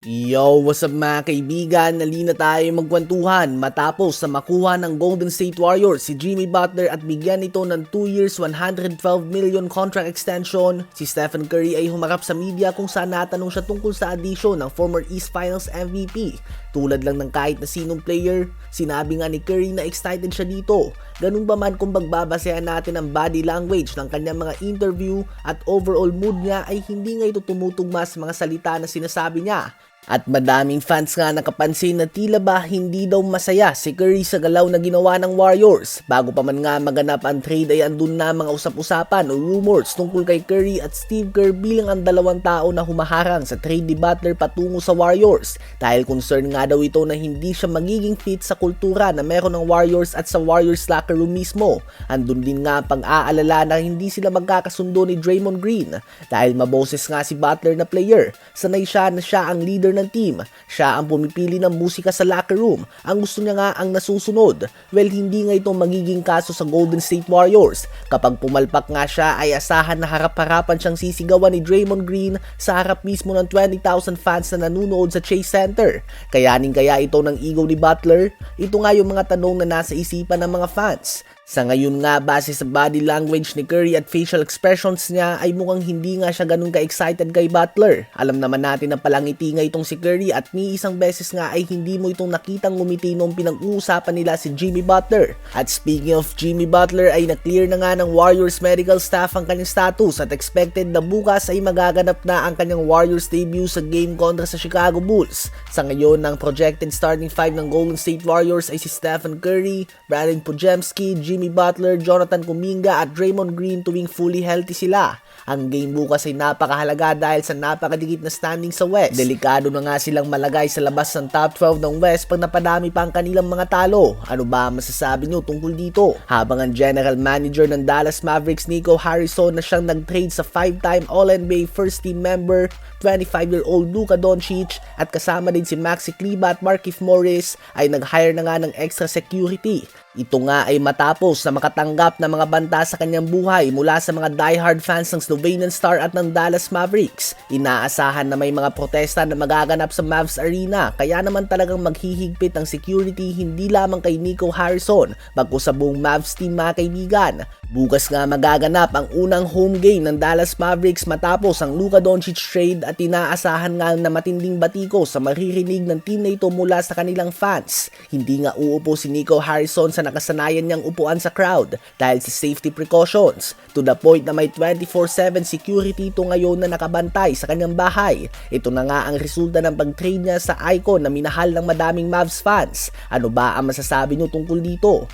Yo, what's up mga kaibigan? Nalina tayo magkwentuhan matapos na makuha ng Golden State Warriors si Jimmy Butler at bigyan ito ng 2 years 112 million contract extension. Si Stephen Curry ay humarap sa media kung saan natanong siya tungkol sa addition ng former East Finals MVP. Tulad lang ng kahit na sinong player, sinabi nga ni Curry na excited siya dito. Ganun ba man kung magbabasehan natin ang body language ng kanyang mga interview at overall mood niya ay hindi nga ito tumutugma sa mga salita na sinasabi niya. At madaming fans nga nakapansin na tila ba hindi daw masaya si Curry sa galaw na ginawa ng Warriors. Bago pa man nga maganap ang trade ay andun na mga usap-usapan o rumors tungkol kay Curry at Steve Kerr bilang ang dalawang tao na humaharang sa trade ni Butler patungo sa Warriors. Dahil concern nga daw ito na hindi siya magiging fit sa kultura na meron ng Warriors at sa Warriors locker room mismo. Andun din nga ang pang-aalala na hindi sila magkakasundo ni Draymond Green dahil maboses nga si Butler na player. Sanay siya na siya ang leader ng team. Siya ang pumipili ng musika sa locker room. Ang gusto niya nga ang nasusunod. Well, hindi nga ito magiging kaso sa Golden State Warriors. Kapag pumalpak nga siya ay asahan na harap-harapan siyang sisigawan ni Draymond Green sa harap mismo ng 20,000 fans na nanunood sa Chase Center. Kayanin kaya ito ng ego ni Butler? Ito nga yung mga tanong na nasa isipan ng mga fans. Sa ngayon nga, base sa body language ni Curry at facial expressions niya ay mukhang hindi nga siya ganun ka-excited kay Butler. Alam naman natin na palangiti nga itong si Curry at ni isang beses nga ay hindi mo itong nakitang ngumiti nung pinag-uusapan nila si Jimmy Butler. At speaking of Jimmy Butler ay na-clear na nga ng Warriors medical staff ang kanyang status at expected na bukas ay magaganap na ang kanyang Warriors debut sa game kontra sa Chicago Bulls. Sa ngayon, ang projected starting five ng Golden State Warriors ay si Stephen Curry, Brandon Pujemski, Jimmy Jimmy Butler, Jonathan Kuminga at Draymond Green tuwing fully healthy sila. Ang game bukas ay napakahalaga dahil sa napakadikit na standing sa West. Delikado na nga silang malagay sa labas ng top 12 ng West pag napadami pa ang kanilang mga talo. Ano ba ang masasabi nyo tungkol dito? Habang ang general manager ng Dallas Mavericks Nico Harrison na siyang nag-trade sa 5-time All-NBA first team member, 25-year-old Luka Doncic at kasama din si Maxi Kleber at Markif Morris ay nag-hire na nga ng extra security. Ito nga ay matapos na makatanggap ng mga banta sa kanyang buhay mula sa mga diehard fans ng Slovenian Star at ng Dallas Mavericks. Inaasahan na may mga protesta na magaganap sa Mavs Arena kaya naman talagang maghihigpit ang security hindi lamang kay Nico Harrison bagko sa buong Mavs team mga kaibigan. Bukas nga magaganap ang unang home game ng Dallas Mavericks matapos ang Luka Doncic trade at inaasahan nga na matinding batiko sa maririnig ng team na ito mula sa kanilang fans. Hindi nga uupo si Nico Harrison sa nakasanayan niyang upuan sa crowd dahil sa safety precautions to the point na may 24-7 security ito ngayon na nakabantay sa kanyang bahay. Ito na nga ang resulta ng pag-trade niya sa icon na minahal ng madaming Mavs fans. Ano ba ang masasabi niyo tungkol dito?